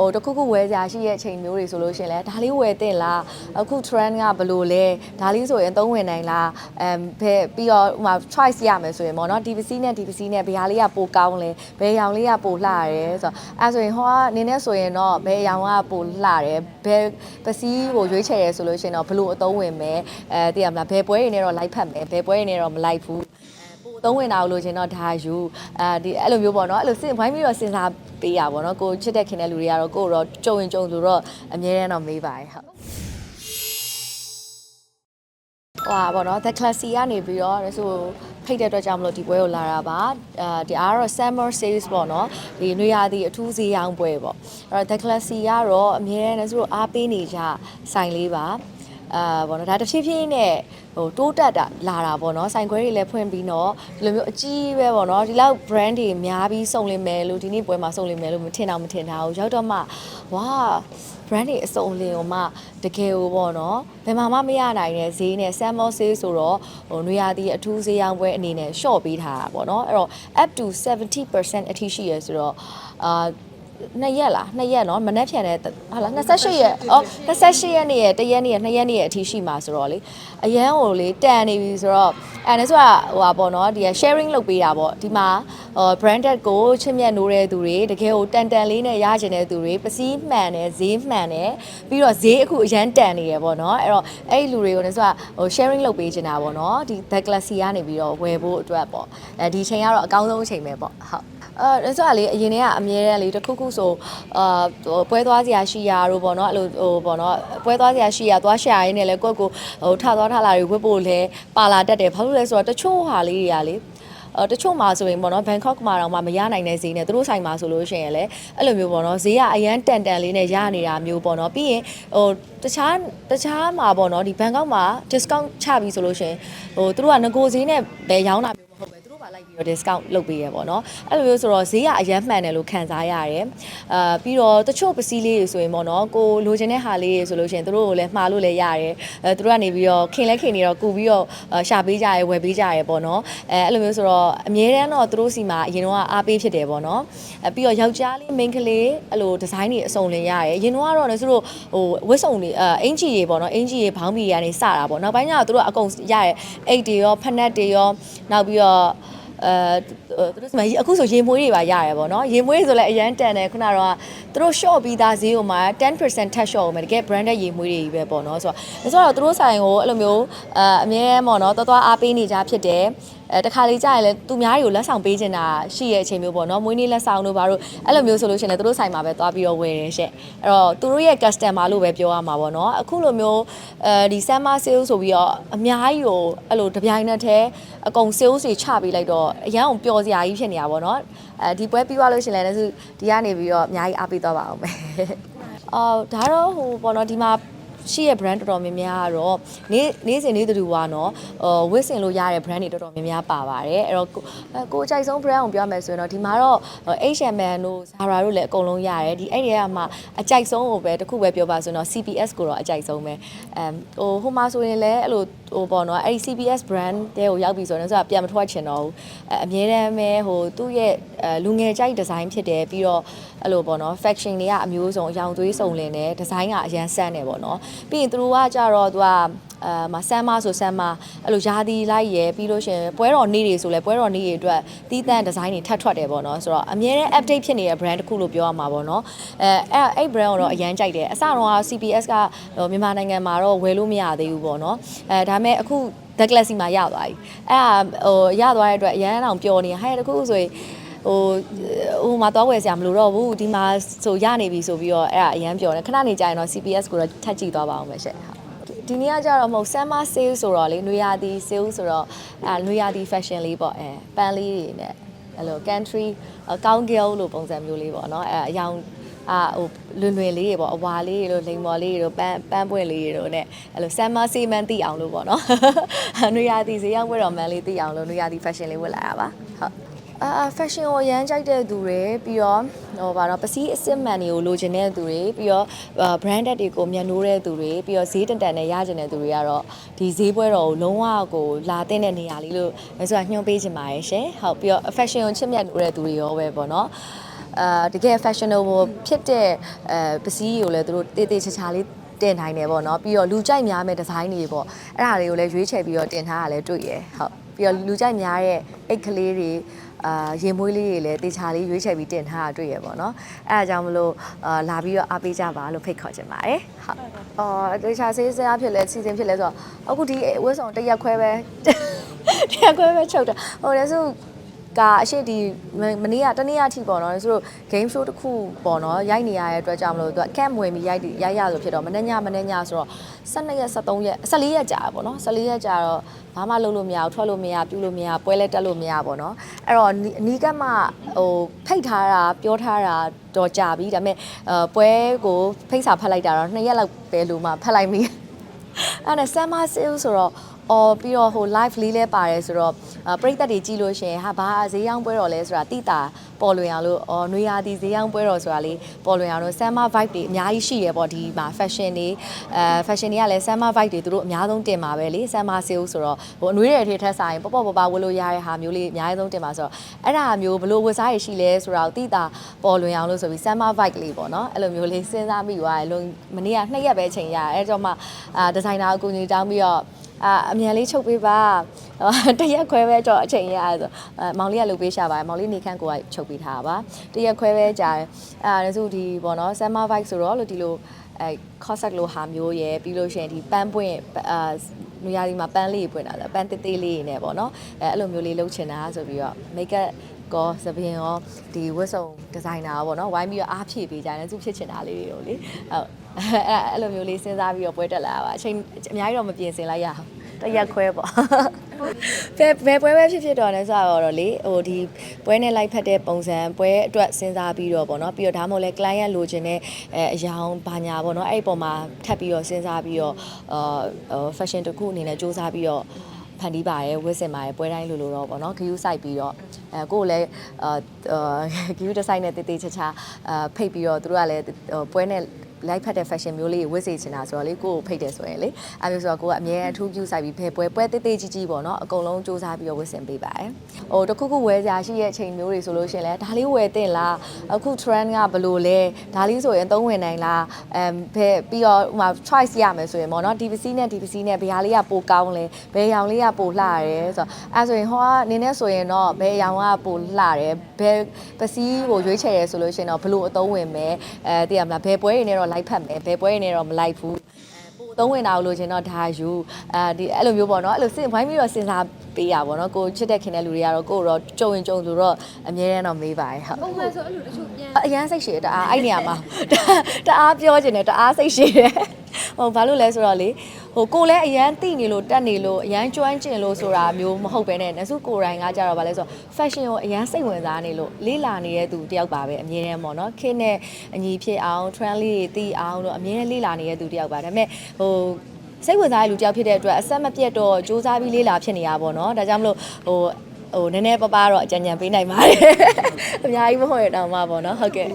ဟိုတစ်ခုခုဝယ်စရာရှိရဲ့အချိန်မျိုးတွေဆိုလို့ရှရင်လဲဒါလေးဝယ်တင်လားအခု trend ကဘယ်လိုလဲဒါလေးဆိုရင်သုံးဝင်နိုင်လားအမ်ဘယ်ပြီးတော့ဥပမာ choice ရမယ်ဆိုရင်ပေါ့နော် DVC နဲ့ DVC နဲ့ဘယ်ဟာလေးကပိုကောင်းလဲဘယ်ရောင်လေးကပိုလှရဲဆိုတော့အဲဆိုရင်ဟောကနင်းနဲ့ဆိုရင်တော့ဘယ်ရောင်ကပိုလှရဲဘယ်ပစည်းကိုရွေးချယ်ရဲဆိုလို့ရှရင်တော့ဘယ်လိုအသုံးဝင်မယ်အဲသိရမလားဘယ်ပွဲတွေနဲ့တော့လိုက်ဖက်မယ်ဘယ်ပွဲတွေနဲ့တော့မလိုက်ဘူးပိုသုံးဝင်တာကိုလို့ရှင်တော့ဒါယူအဲဒီအဲ့လိုမျိုးပေါ့နော်အဲ့လိုစဉ်ဝိုင်းပြီးတော့စဉ်းစား ပေးရပါပေါ့နော်ကိုချစ်တဲ့ခင်တဲ့လူတွေကတော့ကိုတော့ကြုံရင်ကြုံဆိုတော့အမြဲတမ်းတော့မေးပါတယ်ဟုတ်ဟွာပေါ့နော် the classy ကနေပြီးတော့ဒါဆိုဖိတ်တဲ့အတွက်ကြောင့်မလို့ဒီပွဲကိုလာတာပါအဲဒီအားတော့ summer sales ပေါ့နော်ဒီနွေရာသီအထူးဈေးရောင်းပွဲပေါ့အဲ့တော့ the classy ကတော့အမြဲတမ်းဒါဆိုအားပေးနေကြဆိုင်လေးပါ အာပေါ့နော်ဒါတစ်ဖြည်းဖြည်းနဲ့ဟိုတိုးတက်တာလာတာပေါ့နော်ဆိုင်ခွဲတွေလည်းဖွင့်ပြီးတော့ဒီလိုမျိုးအကြီးပဲပေါ့နော်ဒီလောက် brand တွေများပြီးစုံလင်မယ်လို့ဒီနေ့ပွဲမှာစုံလင်မယ်လို့မထင်တော့မထင်တာဘူးရောက်တော့မှဝါ brand တွေအစုံအလင်ကိုမှတကယ်ကိုပေါ့နော်ဘယ်မှာမှမရနိုင်တဲ့ဈေးနဲ့ sample sale ဆိုတော့ဟိုနွေရာသီအထူးဈေးရောင်းပွဲအနေနဲ့ short ပေးထားတာပေါ့နော်အဲ့တော့ up to 70%အထိရှိရဆိုတော့အာ နှစ်ရက်လားနှစ်ရက်နော်မနှက်ဖြန်တဲ့ဟာလား28ရက်အော်28ရက်နေ့ရက်တရက်နေ့ရက်နှစ်ရက်နေ့ရက်အထိရှိမှာဆိုတော့လေအရန်ဟိုလေတန်နေပြီဆိုတော့အဲဒါဆိုတာဟိုပါပေါ့နော်ဒီ sharing လုပ်ပေးတာပေါ့ဒီမှာ branded ကိုချစ်မြတ်နိုးတဲ့သူတွေတကယ်ဟိုတန်တန်လေးနဲ့ရကျင်တဲ့သူတွေပစည်းမှန်တယ်ဈေးမှန်တယ်ပြီးတော့ဈေးအခုအရန်တန်နေရပေါ့နော်အဲ့တော့အဲ့ဒီလူတွေကိုလည်းဆိုတာဟို sharing လုပ်ပေးချင်တာပေါ့နော်ဒီ the classy ကနေပြီးတော့ဝယ်ဖို့အတွက်ပေါ့အဲဒီချိန်ကတော့အကောင်းဆုံးအချိန်ပဲပေါ့ဟုတ် အဲဒါဆိုလေအရင်တည်းကအမြဲတမ်းလေတစ်ခုခုဆိုအာဟိုပွဲသွားစရာရှိရာတို့ပေါ့နော်အဲ့လိုဟိုပေါ့နော်ပွဲသွားစရာရှိရာသွားရှာရင်းနဲ့လေကိုယ့်ကိုဟိုထသွားထလာတွေဝတ်ဖို့လဲပါလာတတ်တယ်ဘာလို့လဲဆိုတော့တချို့ဟာလေးတွေကလေအဲတချို့မှာဆိုရင်ပေါ့နော်ဘန်ကောက်မှာတော့မှမရနိုင်တဲ့ဈေးနဲ့သူတို့ဆိုင်မှာဆိုလို့ရှိရင်လည်းအဲ့လိုမျိုးပေါ့နော်ဈေးကအရန်တန်တန်လေးနဲ့ရနေတာမျိုးပေါ့နော်ပြီးရင်ဟိုတခြားတခြားမှာပေါ့နော်ဒီဘန်ကောက်မှာ discount ချပြီဆိုလို့ရှိရင်ဟိုသူတို့ကငကိုဈေးနဲ့ပဲရောင်းတာမျိုးမဟုတ်ပဲသူတို့ပါ လိုက်ပြီးတော့ discount လုပ်ပေးရပေါ့နော်အဲ့လိုမျိုးဆိုတော့ဈေးကအရန်မှန်တယ်လို့ခံစားရတယ်အာပြီးတော့တချို့ပစ္စည်းလေးတွေဆိုရင်ပေါ့နော်ကိုလိုချင်တဲ့ဟာလေးတွေဆိုလို့ရှိရင်သူတို့ကိုလည်းမှားလို့လည်းရတယ်အဲသူတို့ကနေပြီးတော့ခင်လဲခင်နေတော့ကူပြီးတော့ရှာပေးကြရဲဝယ်ပေးကြရဲပေါ့နော်အဲအဲ့လိုမျိုးဆိုတော့အမြဲတမ်းတော့သူတို့စီမှာအရင်တော့အားပေးဖြစ်တယ်ပေါ့နော်အဲပြီးတော့ယောက်ျားလေးမိန်းကလေးအဲ့လိုဒီဇိုင်းတွေအစုံလင်ရတယ်အရင်တော့ကတော့လည်းသူတို့ဟိုဝတ်စုံတွေအအင်ဂျီတွေပေါ့နော်အင်ဂျီတွေဘောင်းဘီတွေကနေစတာပေါ့နောက်ပိုင်းကျတော့သူတို့အကုန်ရတယ်အိတ်တွေရောဖက်နက်တွေရောနောက်ပြီးတော့ အဲသူတို့စမအခုဆိုရေမွေးတွေပါရတယ်ပေါ့နော်ရေမွေးဆိုလည်းအရန်တန်တယ်ခုနကတော့သူတို့ short ပြီးသားဈေးကိုမှ10% tax short မယ်တကယ် branded ရေမွေးတွေကြီးပဲပေါ့နော်ဆိုတော့ဆိုတော့သူတို့ဆိုင်ကိုအဲ့လိုမျိုးအအမြဲပေါ့နော်တော်တော်အားပေးနေကြဖြစ်တယ် အဲတခါလေကြာရင်လည်းသူများတွေကိုလက်ဆောင်ပေးချင်တာရှိရဲ့အချိန်မျိုးပေါ့နော်မွေးနေ့လက်ဆောင်တို့ဘာလို့အဲ့လိုမျိုးဆိုလို့ရှိရင်လည်းသူတို့ဆိုင်မှာပဲသွားပြီးတော့ဝယ်တယ်ရှင့်အဲ့တော့သူတို့ရဲ့ customer လို့ပဲပြောရမှာပေါ့နော်အခုလိုမျိုးအဲဒီ summer sale ဆိုပြီးတော့အများကြီးကိုအဲ့လိုတပြိုင်နက်တည်းအကုန် sales တွေချပေးလိုက်တော့အရန်အောင်ပျော်စရာကြီးဖြစ်နေတာပေါ့နော်အဲဒီပွဲပြီးသွားလို့ရှိရင်လည်းဒီကနေပြီးတော့အများကြီးအားပေးသွားပါအောင်မယ်အော်ဒါတော့ဟိုပေါ့နော်ဒီမှာ ရှိရဲ့ brand တော်တော်များများကတော့နေ့နေ့စဉ်နေ့တူပါတော့ဟိုဝစ်စင်လို့ရတဲ့ brand တွေတော်တော်များများပါပါတယ်အဲ့တော့ကိုအဲကိုအကြိုက်ဆုံး brand ကိုပြောမယ်ဆိုရင်တော့ဒီမှာတော့ H&M တို့ Zara တို့လည်းအကုန်လုံးရတယ်ဒီအဲ့ဒီကမှအကြိုက်ဆုံးကိုပဲတစ်ခုပဲပြောပါဆိုရင်တော့ CPS ကိုတော့အကြိုက်ဆုံးပဲအမ်ဟိုဟိုမှာဆိုရင်လည်းအဲ့လိုဟိုပေါ့နော်အဲ့ဒီ CPS brand တဲကိုရောက်ပြီဆိုတော့ဆိုတာပြန်မထွက်ချင်တော့ဘူးအဲအမြဲတမ်းပဲဟိုသူ့ရဲ့အဲလူငယ်ကြိုက်ဒီဇိုင်းဖြစ်တယ်ပြီးတော့အဲ့လိုပေါ့နော် faction တွေကအမျိုးစုံအယောင်သွေးစုံလင်တယ်ဒီဇိုင်းကအရန်ဆန်းတယ်ပေါ့နော်ပြီးရင်သူတို့ကကြတော့သူကအဲမဆမ်းမဆိုဆမ်းမအဲ့လိုယာဒီလိုက်ရယ်ပြီးလို့ရှရင်ပွဲတော်နေ့တွေဆိုလဲပွဲတော်နေ့တွေအတွက်တီးတန့်ဒီဇိုင်းတွေထပ်ထွက်တယ်ပေါ့နော်ဆိုတော့အမြဲတမ်း update ဖြစ်နေတဲ့ brand တစ်ခုလို့ပြောရမှာပေါ့နော်အဲအဲ့အဲ့ brand ကိုတော့အရန်ကြိုက်တယ်အစတော့ CPS ကဟိုမြန်မာနိုင်ငံမှာတော့ဝယ်လို့မရသေးဘူးပေါ့နော်အဲဒါပေမဲ့အခု The Glassy မှာရသွားပြီအဲ့ဒါဟိုရသွားတဲ့အတွက်အရန်အောင်ပျော်နေဟဲ့တခုဆိုရင် ဟိုဟိုမှာတော့ဝယ်စရာမလိုတော့ဘူးဒီမှာဆိုရနေပြီဆိုပြီးတော့အဲ့ဒါအရန်ပျော်နေခဏနေကြာရင်တော့ CPS ကိုတော့ထပ်ကြည့်သွားပါအောင်ပဲရှင့်ဟုတ်ဒီနေ့ကကြတော့မဟုတ် summer sale ဆိုတော့လေနွေရာသီ sale ဆိုတော့အဲနွေရာသီ fashion လေးပေါ့အဲပန်းလေးတွေနဲ့အဲ့လို country ကောင်းကဲလို့ပုံစံမျိုးလေးပေါ့နော်အဲအယောင်အာဟိုလွင်လွင်လေးတွေပေါ့အဝါလေးတွေတို့လိမ်မော်လေးတွေတို့ပန်းပန်းပွင့်လေးတွေတို့နဲ့အဲ့လို summer season တိအောင်လို့ပေါ့နော်နွေရာသီဈေးရောက်ပွဲတော်မှန်လေးတိအောင်လို့နွေရာသီ fashion လေးဝတ်လာတာပါဟုတ် အာ fashion ကိုရမ်းကြိုက်တဲ့သူတွေပြီးတော့ဟိုဘာတော့ပစည်းအစစ်မှန်တွေကိုလိုချင်တဲ့သူတွေပြီးတော့ branded တွေကိုမျက်နှိုးတဲ့သူတွေပြီးတော့ဈေးတန်တန်နဲ့ရချင်တဲ့သူတွေကတော့ဒီဈေးပွဲတော်ကိုလုံးဝကိုလာတဲ့နေရာလေးလို့အဲဆိုတာညွှန်ပေးချင်ပါတယ်ရှင်ဟုတ်ပြီးတော့ fashion ကိုချစ်မြတ်လို့တဲ့သူတွေရောပဲပေါ့နော်အာတကယ် fashionable ဖြစ်တဲ့အဲပစ္စည်းတွေကိုလည်းသူတို့တေးသေးချာချာလေး တင်နိုင်တယ်ပေါ့နော်ပြီးတော့လူကြိုက်များမဲ့ဒီဇိုင်းတွေပေါ့အဲ့ဒါတွေကိုလည်းရွေးချယ်ပြီးတော့တင်ထားတာလည်းတွေ့ရဟုတ်ပြီးတော့လူကြိုက်များတဲ့အိတ်ကလေးတွေအာရင်မွေးလေးတွေလည်းတေချာလေးရွေးချယ်ပြီးတင်ထားတာတွေ့ရပေါ့နော်အဲ့ဒါကြောင့်မလို့အာလာပြီးတော့အားပေးကြပါလို့ဖိတ်ခေါ်ချင်ပါတယ်ဟုတ်အော်တေချာဆေးစရာဖြစ်လဲစီစဉ်ဖြစ်လဲဆိုတော့အခုဒီဝတ်ဆောင်တစ်ရက်ခွဲပဲတစ်ရက်ခွဲပဲချုပ်တာဟိုလည်းဆို ကအရှိဒီမနေ့ကတနေ့အထိပေါ့နော်ဆိုတော့ game show တစ်ခုပေါ့နော်ရိုက်နေရတဲ့အတွက်ကြောင့်မလို့သူက camp ဝင်ပြီးရိုက်ရိုက်ရလို့ဖြစ်တော့မနေ့ညမနေ့ညဆိုတော့12ရက်13ရက်14ရက်ကြာပေါ့နော်14ရက်ကြာတော့ဘာမှလုပ်လို့မရဘူးထွက်လို့မရပြုလို့မရပွဲလဲတက်လို့မရပေါ့နော်အဲ့တော့အနီးကမှဟိုဖိတ်ထားတာပြောထားတာတော့ကြာပြီဒါပေမဲ့အဲပွဲကိုဖိတ်စာဖတ်လိုက်တာတော့2ရက်လောက်ပဲလို့မှဖတ်လိုက်မိအဲ့ဒါနဲ့ summer sale ဆိုတော့ အော်ပြီးတော့ဟို live လေးလဲပါတယ်ဆိုတော့အာပရိသတ်တွေကြည့်လို့ရှရင်ဟာဘာဈေးရောင်းပွဲတော်လဲဆိုတာတိတာပေါ်လွင်အောင်လို့အော်နွေရာသီဈေးရောင်းပွဲတော်ဆိုတာလေးပေါ်လွင်အောင်လို့ summer vibe တွေအများကြီးရှိရပေါ့ဒီမှာ fashion တွေအဲ fashion တွေကလည်း summer vibe တွေသူတို့အများဆုံးတင်ပါပဲလေ summer sale ဆိုတော့ဟိုအနွေးတွေထည့်ထက်ဆိုင်ပေါ့ပေါ့ပပဝယ်လို့ရတဲ့ဟာမျိုးလေးအများဆုံးတင်ပါဆိုတော့အဲ့ဒါမျိုးဘလို့ဝယ်စားရရှိလဲဆိုတာကိုတိတာပေါ်လွင်အောင်လို့ဆိုပြီး summer vibe လေးပေါ့နော်အဲ့လိုမျိုးလေးစဉ်းစားမိသွားတယ်လို့မနေ့ကနှစ်ရက်ပဲချိန်ရတယ်အဲ့တော့မှအာဒီဇိုင်နာအကူအညီတောင်းပြီးတော့ အာအမြန်လေးချုပ်ပေးပါဟိုတရက်ခွဲပဲတော့အချိန်ရအဲ့ဆိုအဲမောင်လေးကလုပ်ပေးရှာပါတယ်မောင်လေးနေခန့်ကိုကချုပ်ပေးထားတာပါတရက်ခွဲပဲကြာတယ်အဲဒါဆိုဒီပေါ့နော် summer vibe ဆိုတော့လို့ဒီလိုအဲ concept လိုဟာမျိုးရယ်ပြီးလို့ရှိရင်ဒီပန်းပွင့်အာနေရာဒီမှာပန်းလေးပွင့်တာလားပန်းသေးသေးလေးနေပေါ့နော်အဲအဲ့လိုမျိုးလေးလုပ်ချင်တာဆိုပြီးတော့ make up ကောသပင်ရောဒီဝတ်စုံဒီဇိုင်နာရောပေါ့နော်ဝိုင်းပြီးတော့အားဖြည့်ပေးကြတယ်သူဖြစ်ချင်တာလေးတွေကိုလေဟုတ် အဲ့အဲ့လိုမျိုးလေးစဉ်းစားပြီးတော့ပွဲတက်လာတာပါအချိန်အများကြီးတော့မပြင်ဆင်လိုက်ရအောင်တရက်ခွဲပေါ့ဘယ်ဘယ်ပွဲပဲဖြစ်ဖြစ်တော့လဲဆိုတော့လေဟိုဒီပွဲနဲ့လိုက်ဖက်တဲ့ပုံစံပွဲအတွက်စဉ်းစားပြီးတော့ပေါ့နော်ပြီးတော့ဒါမှမဟုတ်လဲ client လိုချင်တဲ့အဲအယောင်ဘာညာပေါ့နော်အဲ့ဒီပုံမှာထပ်ပြီးတော့စဉ်းစားပြီးတော့အာ fashion တစ်ခုအနေနဲ့စူးစမ်းပြီးတော့ဖန်တီးပါတယ်ဝစ်စင်ပါတယ်ပွဲတိုင်းလိုလိုတော့ပေါ့နော်ဂယူးစိုက်ပြီးတော့အဲကိုယ်လည်းအာဂယူးတစ်ဆိုင်နဲ့တေးသေးချာချာအာဖိတ်ပြီးတော့သူတို့ကလည်းပွဲနဲ့ လိုက်ဖက်တဲ့ fashion မျိုးလေးဝစ်စေချင်တာဆိုတော့လေကိုကိုဖိတ်တယ်ဆိုရင်လေအဲမျိုးဆိုတော့ကိုကအမြဲအထူးပြုစိုက်ပြီးဖယ်ပွဲပွဲတေးသေးကြီးကြီးပေါ့နော်အကုန်လုံးစူးစမ်းပြီးတော့ဝစ်စင်ပေးပါတယ်ဟိုတခုခုဝယ်စရာရှိတဲ့အချိန်မျိုးတွေဆိုလို့ရှိရင်လည်းဒါလေးဝယ်တင်လားအခု trend ကဘယ်လိုလဲဒါလေးဆိုရင်သုံးဝင်နိုင်လားအမ်ဖယ်ပြီးတော့ဟိုမှာ choice ရမယ်ဆိုရင်ပေါ့နော်ဒီပစ္စည်းနဲ့ဒီပစ္စည်းနဲ့ဘယ်ဟာလေးကပိုကောင်းလဲဘယ်ရောင်လေးကပိုလှရဲဆိုတော့အဲဆိုရင်ဟောအနေနဲ့ဆိုရင်တော့ဘယ်ရောင်ကပိုလှရဲဘယ်ပစ္စည်းကိုရွေးချယ်ရဲဆိုလို့ရှိရင်တော့ဘလို့အသုံးဝင်မယ်အဲသိရမလားဘယ်ပွဲတွေနဲ့တော့လိုက်ဖက်မယ်ဘယ်ပွဲတွေနဲ့တော့မလိုက်ဘူးပိုသုံးဝင်တာကိုလို့ချင်းတော့ဒါယူအဲဒီအဲ့လိုမျိုးပေါ့နော်အဲ့လိုစဉ်ဝိုင်းပြီးတော့စဉ်းစားပေးရပါတော့ကိုချစ်တဲ့ခင်တဲ့လူတွေကတော့ကိုတော့ကြုံရင်ကြုံဆိုတော့အမြဲတမ်းတော့မေးပါတယ်ဟုတ်ပုံမှန်ဆိုအဲ့လိုတချို့ပြန်အရန်စိတ်ရှည်တအားအဲ့နေရာမှာတအားပြောချင်တယ်တအားစိတ်ရှည်တယ် ဟိုဘာလို့လဲဆိုတော့လေဟိုကိုလည်းအရန်တိနေလို့တက်နေလို့အရန်ကျွမ်းကျင်လို့ဆိုတာမျိုးမဟုတ်ပဲနဲ့နစုကိုယ်တိုင်ကကြတော့ဗာလဲဆိုတော့ fashion ကိုအရန်စိတ်ဝင်စားနေလို့လေးလာနေတဲ့သူတယောက်ပါပဲအမြဲတမ်းပေါ့နော်ခင်းနဲ့အညီဖြစ်အောင် trend လေးတွေတီးအောင်လို့အမြဲတမ်းလေးလာနေတဲ့သူတယောက်ပါဒါပေမဲ့ဟိုစိတ်ဝင်စားတဲ့လူတယောက်ဖြစ်တဲ့အတွက်အဆက်မပြတ်တော့စူးစမ်းပြီးလေးလာဖြစ်နေရပါတော့ဒါကြောင့်မလို့ဟိုဟိုနည်းနည်းပပတော့အကြံဉာဏ်ပေးနိုင်ပါတယ်အများကြီးမဟုတ်ရတော့မှပေါ့နော်ဟုတ်ကဲ့